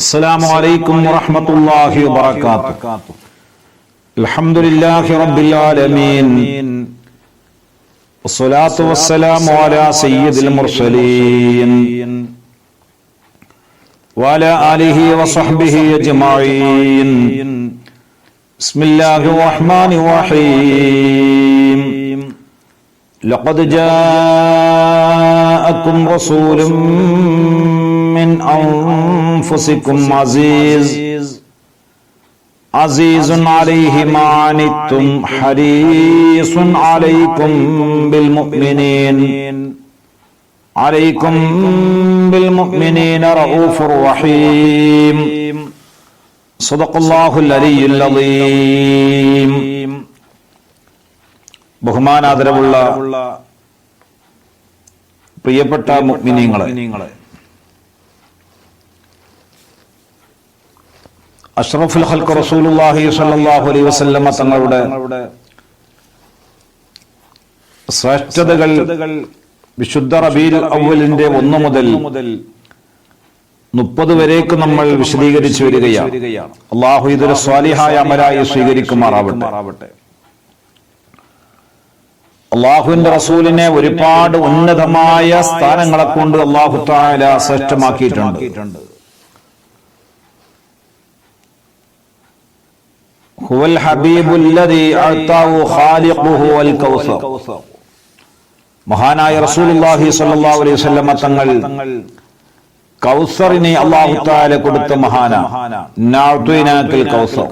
السلام عليكم ورحمة الله وبركاته الحمد لله رب العالمين والصلاة والسلام على سيد المرسلين وعلى آله وصحبه أجمعين بسم الله الرحمن الرحيم لقد جاءكم رسول من أنفسكم عزيز عزيز عليه ما عنتم حريص عليكم بالمؤمنين عليكم بالمؤمنين رؤوف رحيم صدق الله العلي العظيم ബഹുമാനാദരവുള്ള പ്രിയപ്പെട്ട മുഅ്മിനീങ്ങളെ അഷ്റഫുൽ ഹൽക്ക് റസൂലുള്ളാഹി സ്വല്ലല്ലാഹു അലൈഹി വസല്ലമ തങ്ങളുടെ ശ്രേഷ്ഠതകൾ വിശുദ്ധ റബീൽ അവലിന്റെ ഒന്ന് മുതൽ മുപ്പത് വരേക്ക് നമ്മൾ വിശദീകരിച്ചു വരികയാണ്. അള്ളാഹു ഇതൊരു സ്വാലിഹായ അമരായി സ്വീകരിക്കുമാറാവട്ടെ. അള്ളാഹുവിന്റെ റസൂലിനെ ഒരുപാട് ഉന്നതമായ സ്ഥാനങ്ങളെ കൊണ്ട് അള്ളാഹു താല ശ്രേഷ്ഠമാക്കിയിട്ടുണ്ട്. ഹുവൽ ഹബീബുല്ലദീ الذي أعطاه خالقه കൗസർ മഹാനായ റസൂലുള്ളാഹി സ്വല്ലല്ലാഹു അലൈഹി വസല്ലമ തങ്ങൾ കൗസറിനെ അള്ളാഹു താല കൊടുത്ത മഹാന നഅ്തുനാക്കൽ കൗസർ.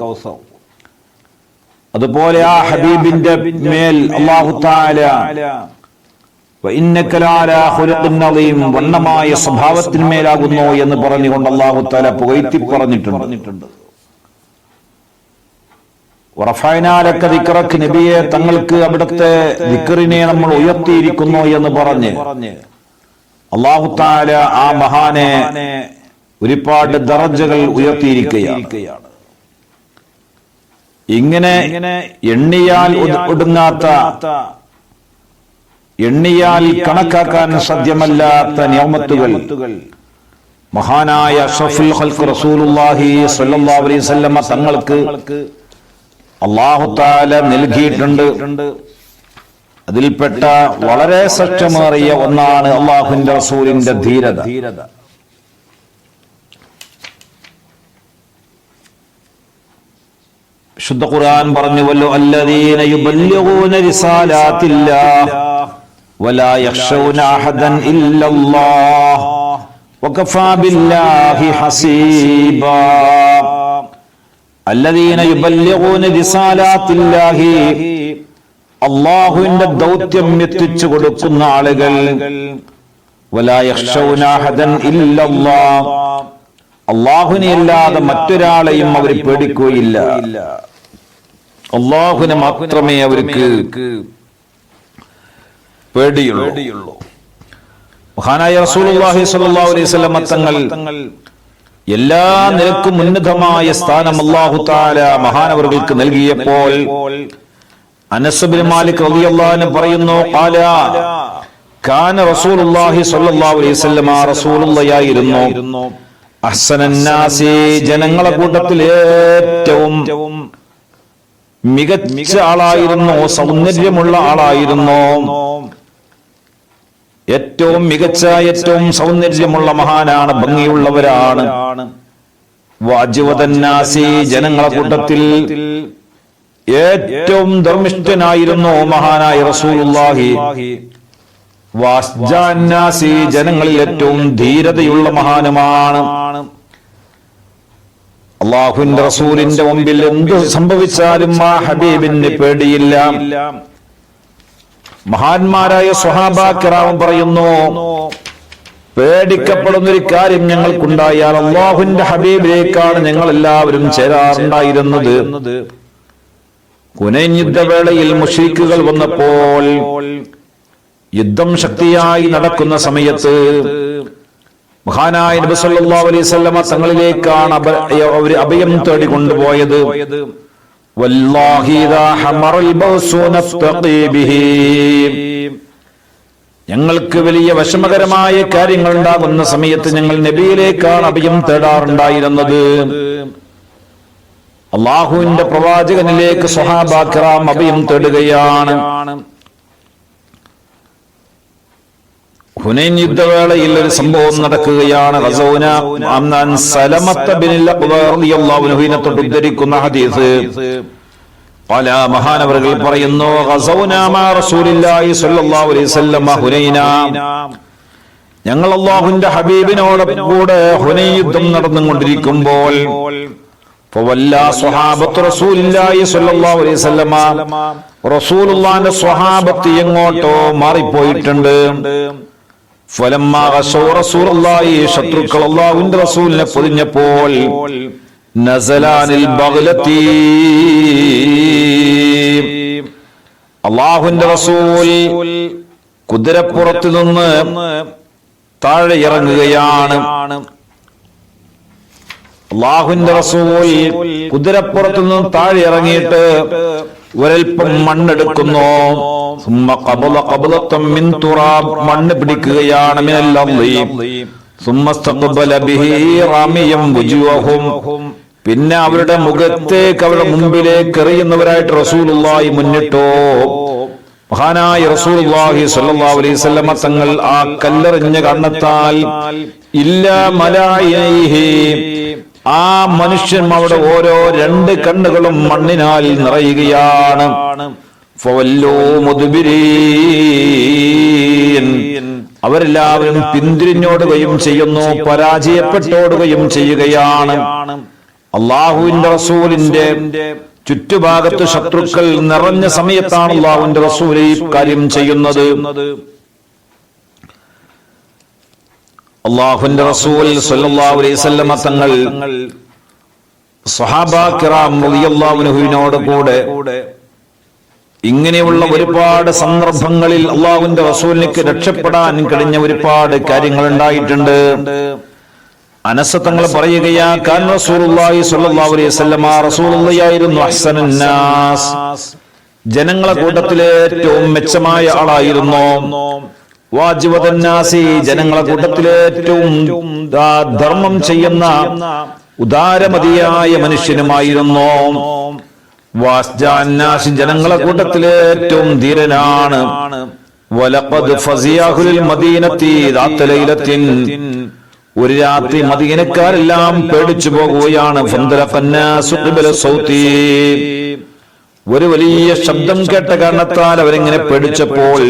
അതുപോലെ ആ ഹബീബിന്റെ മേൽ അള്ളാഹു താല വണ്ണമായ സ്വഭാവത്തിന്മേലാകുന്നു എന്ന് പറഞ്ഞുകൊണ്ട് അള്ളാഹു താല പുകഴ്ത്തി പറഞ്ഞിട്ടുണ്ട്. ഉറഫായനാലൊക്കെ ദിക്കറക്ക് നബിയെ തങ്ങൾക്ക് അവിടുത്തെ ദിക്കറിനെ നമ്മൾ ഉയർത്തിയിരിക്കുന്നു എന്ന് പറഞ്ഞ് അള്ളാഹു താല ആ മഹാനെ ഒരുപാട് ദറജകൾ ഉയർത്തിയിരിക്കുകയാണ്. ഇങ്ങനെ എണ്ണിയാൽ ഒടുങ്ങാത്ത എണ്ണിയാൽ കണക്കാക്കാൻ സാധ്യമല്ലാത്ത നിയമത്തുകൾ മഹാനായ അഷ്റഫുൽ ഖൽഖ് റസൂലുള്ളാഹി സ്വല്ലല്ലാഹു അലൈഹി വസല്ലമ തങ്ങൾക്ക് അല്ലാഹു തആല നൽകിയിട്ടുണ്ട്. അതിൽപ്പെട്ട വളരെ സത്യമേറിയ ഒന്നാണ് അള്ളാഹുന്റെ റസൂലിന്റെ ധീരത. ശുദ്ധ ഖുർആൻ പറഞ്ഞുവല്ലോ അല്ലദീന യുബല്ലിഗൂന റിസാലാത്തില്ലാ വലാ യഖ്ശൗന അഹദൻ ഇല്ലല്ലാഹ് വകഫാ ബില്ലാഹി ഹസീബാ. അല്ലദീന യുബല്ലിഗൂന റിസാലാത്തില്ലാഹി അള്ളാഹുവിന്റെ ദൗത്യം എത്തിച്ചു കൊടുക്കുന്ന ആളുകൾ. അള്ളാഹുനെ മറ്റൊരാളെയും അവർ പേടിക്കുകയില്ല. അള്ളാഹുനെ മാത്രമേ അവർക്ക് പേടിയുള്ളൂ. മഹാനായ സ്വല്ലല്ലാഹു അലൈഹി തങ്ങൾ എല്ലാ നിലക്കും ഉന്നതമായ സ്ഥാനം അല്ലാഹു തആല മഹാനവർക്ക് നൽകിയപ്പോൾ മാലിക് റളിയല്ലാഹു പറയുന്നു ഖാല കാന റസൂലുള്ളാഹി അലൈഹി ജനങ്ങളെ കൂട്ടത്തിൽ ഏറ്റവും മികച്ച ആളായിരുന്നു സൗന്ദര്യമുള്ള ആളായിരുന്നു. ഏറ്റവും മികച്ച ഏറ്റവും സൗന്ദര്യമുള്ള മഹാനാണ് ഭംഗിയുള്ളവരാണ്. വാജുവതന്നാസി ജനങ്ങളെ കൂട്ടത്തിൽ ഏറ്റവും ധർമ്മിഷ്ഠനായിരുന്നു മഹാനായ റസൂലുള്ളാഹി. വാസ്ജാന്നാസി ജനങ്ങളിൽ ഏറ്റവും ധീരതയുള്ള മഹാനുമാണ്. അള്ളാഹുവിന്റെ റസൂലിന്റെ മുമ്പിൽ എന്ത് സംഭവിച്ചാലും ആ ഹബീബിന് പേടിയില്ല. മഹാന്മാരായ സ്വഹാബാക്കിറാവും പറയുന്നു പേടിക്കപ്പെടുന്നൊരു കാര്യം ഞങ്ങൾക്കുണ്ടായാൽ അള്ളാഹുവിന്റെ ഹബീബിലേക്കാണ് ഞങ്ങൾ എല്ലാവരും ചേരാറുണ്ടായിരുന്നത് കുനൈൻ മുഷീഖുകൾ വന്നപ്പോൾ യുദ്ധം ശക്തിയായി നടക്കുന്ന സമയത്ത് മഹാനായ നബി സല്ലല്ലാഹു അലൈഹി വസല്ലമ തങ്ങളിലേക്കാണ് അവർ അഭയം തേടി ഞങ്ങൾക്ക് വലിയ വിഷമകരമായ കാര്യങ്ങൾ ഉണ്ടാകുന്ന സമയത്ത് ഞങ്ങൾ നബിയിലേക്കാണ് അഭയം തേടാറുണ്ടായിരുന്നത്. അള്ളാഹുവിന്റെ പ്രവാചകനിലേക്ക് സൊഹാബാക്കറാം അഭയം തേടുകയാണ്. ഹുനൈൻ യുദ്ധവേളയിൽ ഒരു സംഭവം നടക്കുകയാണ് റസൗന. അമ്നാൻ സലമത്ത ബിനിൽ അള്ളാഹുവിനെ തൊട്ട് ഉദ്ധരിക്കുന്ന ഹദീസ്. പല മഹാനവറുകൾ പറയുന്നു ഞങ്ങൾ അള്ളാഹുന്റെ ഹബീബിനോട് കൂടെ ഹുനൈൻ യുദ്ധം നടന്നുകൊണ്ടിരിക്കുമ്പോൾ റസൂലുള്ളാന്റെ സ്വഹാബത്ത് എങ്ങോട്ടോ മാറിപ്പോയിട്ടുണ്ട്. ശത്രുക്കൾ അല്ലാഹുവിന്റെ റസൂലിനെ പൊതിഞ്ഞപ്പോൾ നസലാനിൽ ബഗ്ലത്തി. അള്ളാഹുവിന്റെ റസൂൽ കുതിരപ്പുറത്ത് നിന്ന് താഴെ ഇറങ്ങുകയാണ്. അള്ളാഹുവിന്റെ റസൂൽ കുതിരപ്പുറത്തു നിന്ന് താഴെ ഇറങ്ങിയിട്ട് ഒരൽപ്പം മണ്ണെടുക്കുന്നു. മണ്ണ് പിടിക്കുകയാണ് പിന്നെ അവരുടെ മുഖത്തേക്ക് അവരുടെ മുമ്പിലേക്ക് എറിയുന്നവരായിട്ട് റസൂലുള്ളാഹി മുന്നിട്ടോ. മഹാനായ റസൂലുള്ളാഹി സ്വല്ലല്ലാഹു അലൈഹി വസല്ലമ തങ്ങൾ ആ കല്ലെറിഞ്ഞ കണ്ണത്താൽ ഇല്ല മലായിഹി. ആ മനുഷ്യൻ അവിടെ ഓരോ രണ്ട് കണ്ണുകളും മണ്ണിനാൽ നിറയുകയാണ്. അവരെല്ലാവരും പിന്തിരിഞ്ഞോടുകയും ചെയ്യുന്നു പരാജയപ്പെട്ടോടുകയും ചെയ്യുകയാണ്. അള്ളാഹുവിന്റെ റസൂലിന്റെ ചുറ്റുഭാഗത്ത് ശത്രുക്കൾ നിറഞ്ഞ സമയത്താണ് അള്ളാഹുവിന്റെ റസൂൽ ഈ കാര്യം ചെയ്യുന്നത്. അള്ളാഹുവിന്റെ റസൂൽ സല്ലല്ലാഹു അലൈഹി വസല്ലമ തങ്ങൾ സഹാബാ കിറാം റളിയല്ലാഹുവിനോട് കൂടെ ഇങ്ങനെയുള്ള ഒരുപാട് സന്ദർഭങ്ങളിൽ അള്ളാഹുവിന്റെ റസൂലിലേക്ക് രക്ഷപ്പെടാൻ കഴിഞ്ഞ ഒരുപാട് കാര്യങ്ങൾ ഉണ്ടായിട്ടുണ്ട് അനസ തങ്ങൾ പറയുകയാ കാൻ റസൂലുള്ളാഹി അലൈഹി നാസ്. ജനങ്ങളെ കൂട്ടത്തിലെ ഏറ്റവും മെച്ചമായ ആളായിരുന്നു. വാജിവതന്നാസി ജനങ്ങളെ കൂട്ടത്തിലെ ഏറ്റവും ധർമ്മം ചെയ്യുന്ന ഉദാരമതിയായ മനുഷ്യനുമായിരുന്നു. ജനങ്ങളെ കൂട്ടത്തിൽ ഏറ്റവും ധീരനാണ് ഒരു രാത്രി മദീനക്കാരെല്ലാം പേടിച്ചു പോകുകയാണ്. ഒരു വലിയ ശബ്ദം കേട്ട കാരണത്താൽ അവരിങ്ങനെ പേടിച്ചപ്പോൾ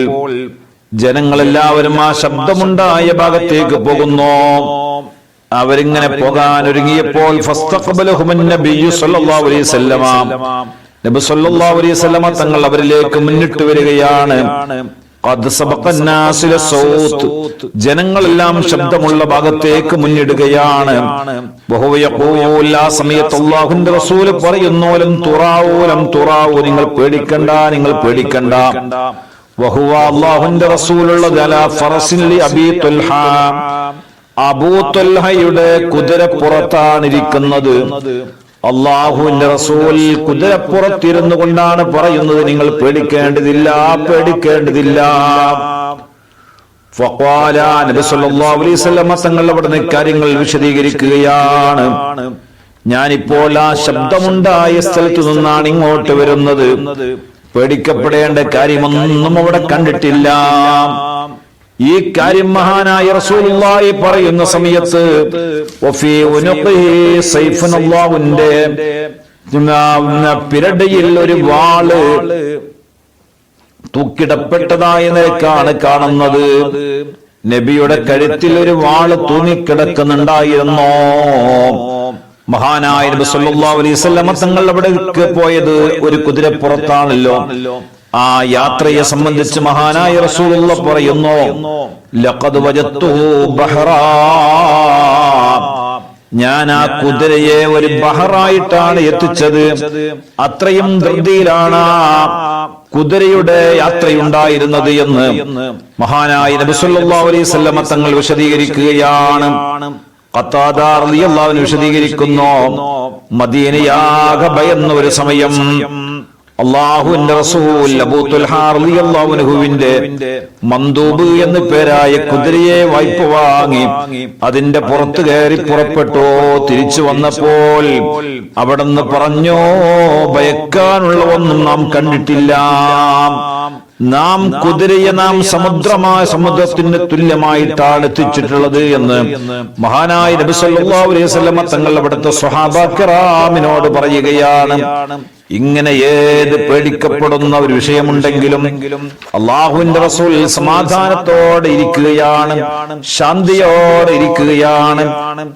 ജനങ്ങളെല്ലാവരും ആ ശബ്ദമുണ്ടായ ഭാഗത്തേക്ക് പോകുന്നു. അവരിങ്ങനെ പോകാൻ ഒരുങ്ങിയപ്പോൾ നബി സല്ലല്ലാഹു അലൈഹി വസല്ലമ തങ്ങൾ അവരിലേക്ക് മുന്നിട്ട് വരികയാണ്. ജനങ്ങളെല്ലാം ശബ്ദമുള്ള ഭാഗത്തേക്ക് മുന്നിടുകയാണ്. ആ സമയത്ത് അല്ലാഹുവിന്റെ റസൂൽ പറയുന്നു ലം തുറാവൂ. നിങ്ങൾ പേടിക്കണ്ട നിങ്ങൾ പേടിക്കണ്ട. വഹുവ അള്ളാഹുന്റെ റസൂലുള്ള അബീ തുൽഹ. അബൂ കുതിരപ്പുറത്താണിരിക്കുന്നത്. അള്ളാഹുവിന്റെ റസൂൽ കുതിരപ്പുറത്തിരുന്നു കൊണ്ടാണ് പറയുന്നത്. നിങ്ങൾ പേടിക്കേണ്ടതില്ല പേടിക്കേണ്ടതില്ല തങ്ങൾ കാര്യങ്ങൾ വിശദീകരിക്കുകയാണ്. ഞാനിപ്പോൾ ആ ശബ്ദമുണ്ടായ സ്ഥലത്തു നിന്നാണ് ഇങ്ങോട്ട് വരുന്നത്. പേടിക്കപ്പെടേണ്ട കാര്യമൊന്നും അവിടെ കണ്ടിട്ടില്ല. ഈ കാര്യം മഹാനായ റസൂലുള്ളാഹി പറയുന്ന സമയത്ത് വഫീ ഉനുഖിഹി സൈഫുൻ അല്ലാഹുവിന്റെ പിരടയിൽ ഒരു വാൾ തൂക്കിടപ്പെട്ടതായ നിലക്കാണ് കാണുന്നത്. നബിയുടെ കഴുത്തിൽ ഒരു വാൾ തൂങ്ങിക്കിടക്കുന്നുണ്ടായിരുന്നോ? മഹാനായ നബി സല്ലല്ലാഹു അലൈഹി വസല്ലം തങ്ങൾ അവിടെ പോയത് ഒരു കുതിരപ്പുറത്താണല്ലോ. ആ യാത്രയെ സംബന്ധിച്ച് മഹാനായ റസൂലുള്ള പറയുന്നു ലഖദ് വജത്തുഹു ബഹറാ. ഞാൻ ആ കുതിരയെ ഒരു ബഹറായിട്ടാണ് എത്തിച്ചത്. അത്രയും ധൃതിയിലാണ് കുതിരയുടെ യാത്രയുണ്ടായിരുന്നത് എന്ന് മഹാനായ നബി സല്ലല്ലാഹു അലൈഹി വസല്ലമ തങ്ങൾ വിശദീകരിക്കുകയാണ്. റളിയല്ലാഹു അൻഹു വിശദീകരിക്കുന്നു മദീനയാകെ ഭയന്ന ഒരു സമയം. അള്ളാഹുവിന്റെ റസൂൽ എന്ന് പേരായ കുതിരയെ വായ്പ വാങ്ങി അതിന്റെ പുറത്തു കയറി പുറപ്പെട്ടോ തിരിച്ചു വന്നപ്പോൾ അവിടുന്ന് പറഞ്ഞോ ഭയക്കാനുള്ള ഒന്നും നാം കണ്ടിട്ടില്ല. നാം കുതിരയെ നാം സമുദ്രമായ സമുദ്രത്തിന് തുല്യമായിട്ടാണ് എത്തിച്ചിട്ടുള്ളത് എന്ന് മഹാനായ നബി സല്ലല്ലാഹു അലൈഹി തങ്ങൾ അവിടുത്തെ സ്വഹാബാക്കിറാമിനോട് പറയുകയാണ്. ഇങ്ങനെ ഏത് പേടിക്കപ്പെടുന്ന ഒരു വിഷയമുണ്ടെങ്കിലും അള്ളാഹുവിന്റെ റസൂൽ സമാധാനത്തോടെ ഇരിക്കുകയാണ് ശാന്തിയോടെ ഇരിക്കുകയാണ്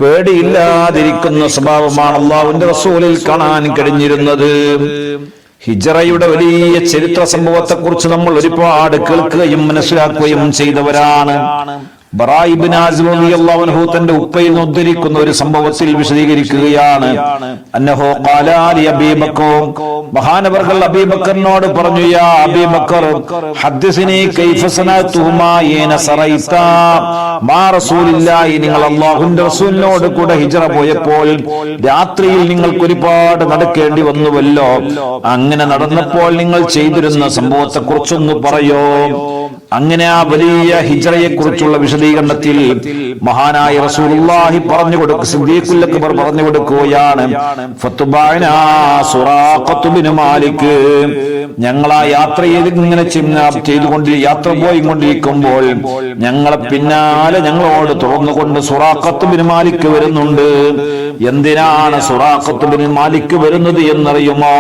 പേടിയില്ലാതിരിക്കുന്ന സ്വഭാവമാണ് അള്ളാഹുവിന്റെ റസൂലിൽ കാണാൻ കഴിഞ്ഞിരുന്നത്. ഹിജറയുടെ വലിയ ചരിത്ര സംഭവത്തെ കുറിച്ച് നമ്മൾ ഒരുപാട് കേൾക്കുകയും മനസ്സിലാക്കുകയും ചെയ്തവരാണ്. തന്റെ ഉപ്പയിൽ നിന്ന് ഉദ്ധരിക്കുന്ന ഒരു സംഭവത്തിൽ വിശദീകരിക്കുകയാണ്. മഹാനവർകൾ അബീബക്കറിനോട് പറഞ്ഞു യാ അബീബക്കർ നിങ്ങൾ അല്ലാഹുവിന്റെ റസൂലിനോട് കൂടെ ഹിജറ പോയപ്പോൾ രാത്രിയിൽ നിങ്ങൾക്ക് ഒരുപാട് നടക്കേണ്ടി വന്നുവല്ലോ. അങ്ങനെ നടന്നപ്പോൾ നിങ്ങൾ ചെയ്തിരുന്ന സംഭവത്തെ കുറിച്ചൊന്ന് പറയോ? അങ്ങനെ ആ വലിയ ഹിജറയെ കുറിച്ചുള്ള വിശദീകരണത്തിൽ മഹാനായ റസൂലുള്ളാഹി പറഞ്ഞു കൊടുക്കുക സിദ്ദീഖുൽ അക്ബർ പറഞ്ഞു കൊടുക്കുകയാണ്. ഫത്തുബാന സുറാഖത്തു മാലിക്. ഞങ്ങൾ ആ യാത്ര ചെയ്ത് ഇങ്ങനെ ചെയ്തുകൊണ്ട് യാത്ര പോയി കൊണ്ടിരിക്കുമ്പോൾ ഞങ്ങളെ പിന്നാലെ ഞങ്ങളോട് തുറന്നുകൊണ്ട് സുറാഖത്ത് ബിൻ മാലിക് വരുന്നുണ്ട്. എന്തിനാണ് സുറാഖത്ത് ബിൻ മാലിക് വരുന്നത് എന്നറിയുമോ?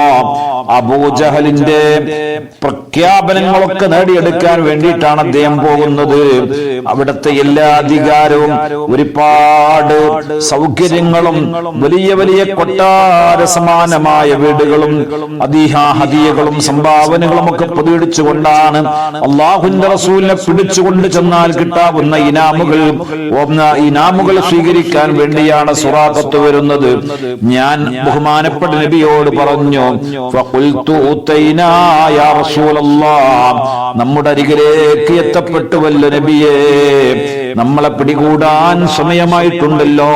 അബൂജഹലിന്റെ പ്രഖ്യാപനങ്ങളൊക്കെ നേടിയെടുക്കാൻ വേണ്ടിയിട്ടാണ് അദ്ദേഹം പോകുന്നത്. അവിടുത്തെ എല്ലാ അധികാരവും ഒരുപാട് സൗകര്യങ്ങളും വലിയ വലിയ കൊട്ടാര സമാനമായ വീടുകളും അതിഹാഹതിയകളും സംഭാവനകളും ഒക്കെ പൊതുവിടിച്ചുകൊണ്ടാണ് അള്ളാഹുന്റെ റസൂലിനെ പിടിച്ചുകൊണ്ട് ചെന്നാൽ കിട്ടാവുന്ന ഇനാമുകൾ ഇനാമുകൾ സ്വീകരിക്കാൻ വേണ്ടിയാണ് സുറാഖത്ത് വരുന്നത്. ഞാൻ ബഹുമാനപ്പെട്ട നബിയോട് പറഞ്ഞു നമ്മുടെ അരികിലേക്ക് എത്തപ്പെട്ടുവല്ലോ നബിയേ. നമ്മളെ പിടികൂടാൻ സമയമായിട്ടുണ്ടല്ലോ.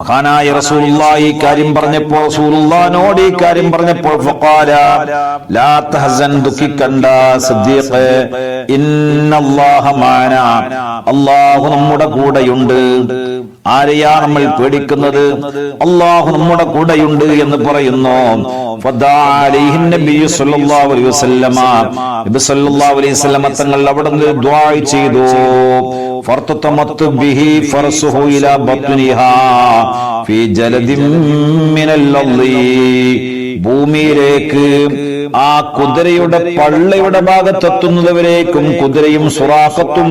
മഹാനായ റസൂലുള്ളാഹി ഈ കാര്യം പറഞ്ഞപ്പോൾ റസൂലുള്ളാനോട് ഈ കാര്യം പറഞ്ഞപ്പോൾ ഫഖാല ലാ തഹസൻ ദുഃഖിക്കണ്ട സിദ്ദീഖ്. ഇന്നല്ലാഹ മാന. അല്ലാഹു നമ്മുടെ കൂടെയുണ്ട്. ആരെയാ നമ്മൾ പേടിക്കുന്നത്? അള്ളാഹു നമ്മുടെ കൂടെയുണ്ട് എന്ന് പറയുന്നു. തങ്ങൾ അവിടെ ചെയ്തു. ഭൂമിയിലേക്ക് ആ കുതിരയുടെ പള്ളിയുടെ ഭാഗത്തെത്തുന്നതുവരേക്കും കുതിരയും സുറാഖത്തും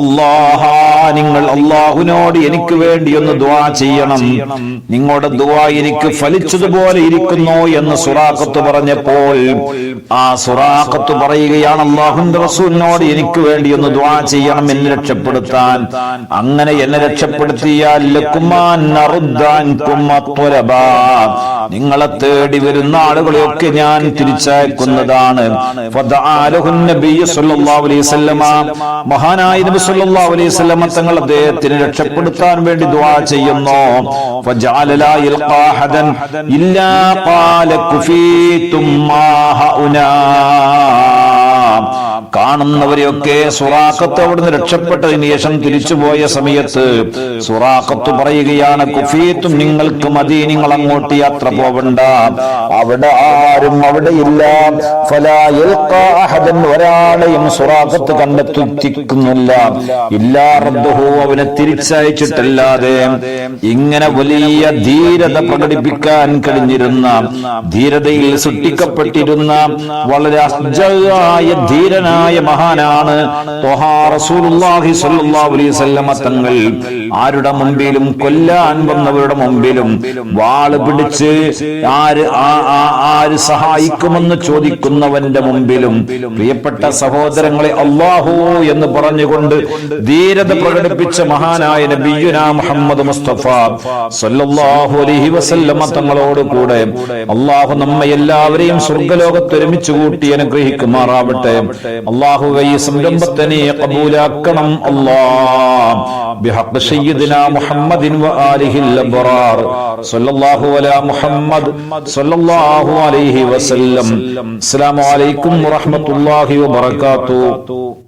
അള്ളാഹ നിങ്ങൾ അള്ളാഹുവിനോട് എനിക്ക് വേണ്ടി ഒന്ന് ദുആ ചെയ്യണം. നിങ്ങളുടെ ദുവാ എനിക്ക് ഫലിച്ചതുപോലെ ഇരിക്കുന്നു എന്ന് സുറാഖത്ത് പറഞ്ഞപ്പോൾ ആ സുറാഖത്ത് പറയുകയാണ് അള്ളാഹുന്റെ റസൂലിനോട് എനിക്ക് വേണ്ടി ഒന്ന് ദുആ ചെയ്യണം എന്നെ രക്ഷപ്പെടുത്താൻ. അങ്ങനെ എന്നെ രക്ഷപ്പെടുത്തിയാൽ. നിങ്ങളെ തേടി വരുന്ന ആളുകളെയൊക്കെ ഞാൻ തിരിച്ചയക്കുന്നതാണ്. മഹാനായ സല്ലല്ലാഹു അലൈഹി വസല്ലം തങ്ങൾ അദ്ദേഹത്തിന് രക്ഷപ്പെടുത്താൻ വേണ്ടി ദുആ ചെയ്യുന്നു. ഫജഅല ലാ യൽഖാ ഇല്ലാ ഖാല കുഫീതും മാ ഹഉനാ. കാണുന്നവരെയൊക്കെ സുറാഖത്ത് അവിടുന്ന് രക്ഷപ്പെട്ടതിന് ശേഷം തിരിച്ചുപോയ സമയത്ത് സുറാഖത്ത് പറയുകയാണ് കുഫീത്തും നിങ്ങൾക്ക് മതി നിങ്ങൾ അങ്ങോട്ട് യാത്ര പോവണ്ട. അവിടെ ആരും അവിടെ ഇല്ല. ഒരാളെയും സുറാഖത്ത് കണ്ടെത്തിക്കുന്നില്ല. ഇല്ലാ റബ്ബുഹു അവനെ തിരിച്ചയച്ചിട്ടല്ലാതെ ഇങ്ങനെ വലിയ ധീരത പ്രകടിപ്പിക്കാൻ കഴിഞ്ഞിരുന്ന ധീരതയിൽ സൃഷ്ടിക്കപ്പെട്ടിരുന്ന വളരെ അജ്ജായ ധീരനായ ജീവനായ മഹാനാണ്. തങ്ങൾ. ആരുടെ മുമ്പിലും കൊല്ലാൻ വന്നവരുടെ മുമ്പിലും വാൾ പിടിച്ച് ആര് ആര് സഹായിക്കുമെന്ന് ചോദിക്കുന്നവന്റെ മുമ്പിലും പ്രിയപ്പെട്ട സഹോദരങ്ങളെ അള്ളാഹു എന്ന് പറഞ്ഞുകൊണ്ട് ധീരത പ്രകടിപ്പിച്ച മഹാനായ നബിയുന മുഹമ്മദ് മുസ്തഫ സല്ലല്ലാഹു അലൈഹി വസല്ലമ തങ്ങളോട് കൂടെ അള്ളാഹു നമ്മെ എല്ലാവരെയും സ്വർഗലോകത്ത് ഒരുമിച്ച് കൂട്ടി അനുഗ്രഹിക്കുമാറാവട്ടെ. അള്ളാഹു ഈ സംരംഭത്തെ നീ കബൂലാക്കണം അല്ലാ. ബിഹഖ് സയ്യിദിനാ മുഹമ്മദിൻ വആലിഹിൽ അബ്റാർ. സല്ലല്ലാഹു അലാ മുഹമ്മദ് സല്ലല്ലാഹു അലൈഹി വസല്ലം. അസ്സലാമു അലൈക്കും വറഹ്മത്തുള്ളാഹി വബറകാതുഹു